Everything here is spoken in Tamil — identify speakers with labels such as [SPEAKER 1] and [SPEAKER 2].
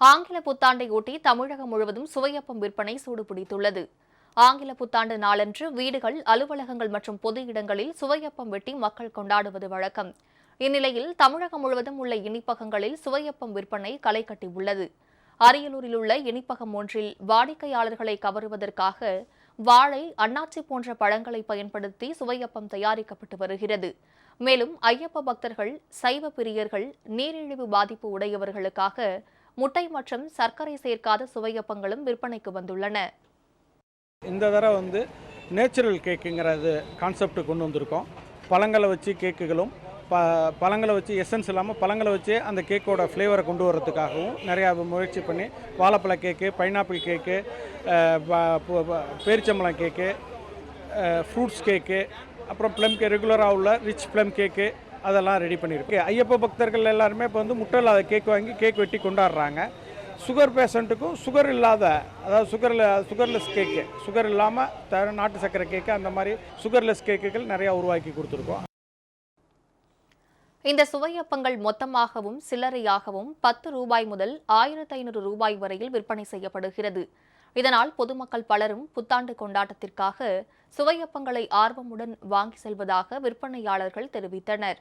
[SPEAKER 1] ஆங்கில புத்தாண்டையொட்டி தமிழகம் முழுவதும் சுவையப்பம் விற்பனை சூடுபிடித்துள்ளது. ஆங்கில புத்தாண்டு நாளன்று வீடுகள் அலுவலகங்கள் மற்றும் பொது இடங்களில் சுவையப்பம் வெட்டி மக்கள் கொண்டாடுவது வழக்கம். இந்நிலையில் தமிழகம் முழுவதும் உள்ள இனிப்பகங்களில் சுவையப்பம் விற்பனை களை கட்டியுள்ளது. அரியலூரில் உள்ள இனிப்பகம் ஒன்றில் வாடிக்கையாளர்களை கவருவதற்காக வாழை அன்னாச்சி போன்ற பழங்களை பயன்படுத்தி சுவையப்பம் தயாரிக்கப்பட்டு வருகிறது. மேலும் ஐயப்ப பக்தர்கள் சைவ பிரியர்கள் நீரிழிவு பாதிப்பு உடையவர்களுக்காக முட்டை மற்றும் சர்க்கரை சேர்க்காத சுவையப்பங்களும் விற்பனைக்கு வந்துள்ளன.
[SPEAKER 2] இந்த தடவை வந்து நேச்சுரல் கேக்குங்கிறது கான்செப்ட் கொண்டு வந்திருக்கோம். பழங்களை வச்சு கேக்குகளும் ப பழங்களை வச்சு எசன்ஸ் இல்லாமல் பழங்களை வச்சு அந்த கேக்கோட ஃப்ளேவரை கொண்டு வரதுக்காகவும் நிறையா முயற்சி பண்ணி வாழைப்பழ கேக்கு பைனாப்பிள் கேக்கு பேரிச்சம்பழம் கேக்கு ஃப்ரூட்ஸ் கேக்கு அப்புறம் ப்ளம் கே ரெகுலராக உள்ள ரிச் ப்ளம் கேக்கு அதெல்லாம் ரெடி பண்ணியிருக்கு. ஐயப்ப பக்தர்கள் எல்லாருமே இப்போ வந்து முட்டை இல்லாத கேக் வாங்கி கேக் வெட்டி கொண்டாடுறாங்க. சுகர் பேஷண்ட்டுக்கும் சுகர் இல்லாத அதாவது சுகரில் சுகர்லெஸ் கேக்கு சுகர் இல்லாமல் த நாட்டு சர்க்கரை கேக்கு அந்த மாதிரி சுகர்லெஸ் கேக்குகள் நிறையா உருவாக்கி கொடுத்துருக்கோம்.
[SPEAKER 1] இந்த சுவையப்பங்கள் மொத்தமாகவும் சில்லறையாகவும் பத்து ரூபாய் முதல் ஆயிரத்து ஐநூறு ரூபாய் வரையில் விற்பனை செய்யப்படுகிறது. இதனால் பொதுமக்கள் பலரும் புத்தாண்டு கொண்டாட்டத்திற்காக சுவையப்பங்களை ஆர்வமுடன் வாங்கி செல்வதாக விற்பனையாளர்கள் தெரிவித்தனர்.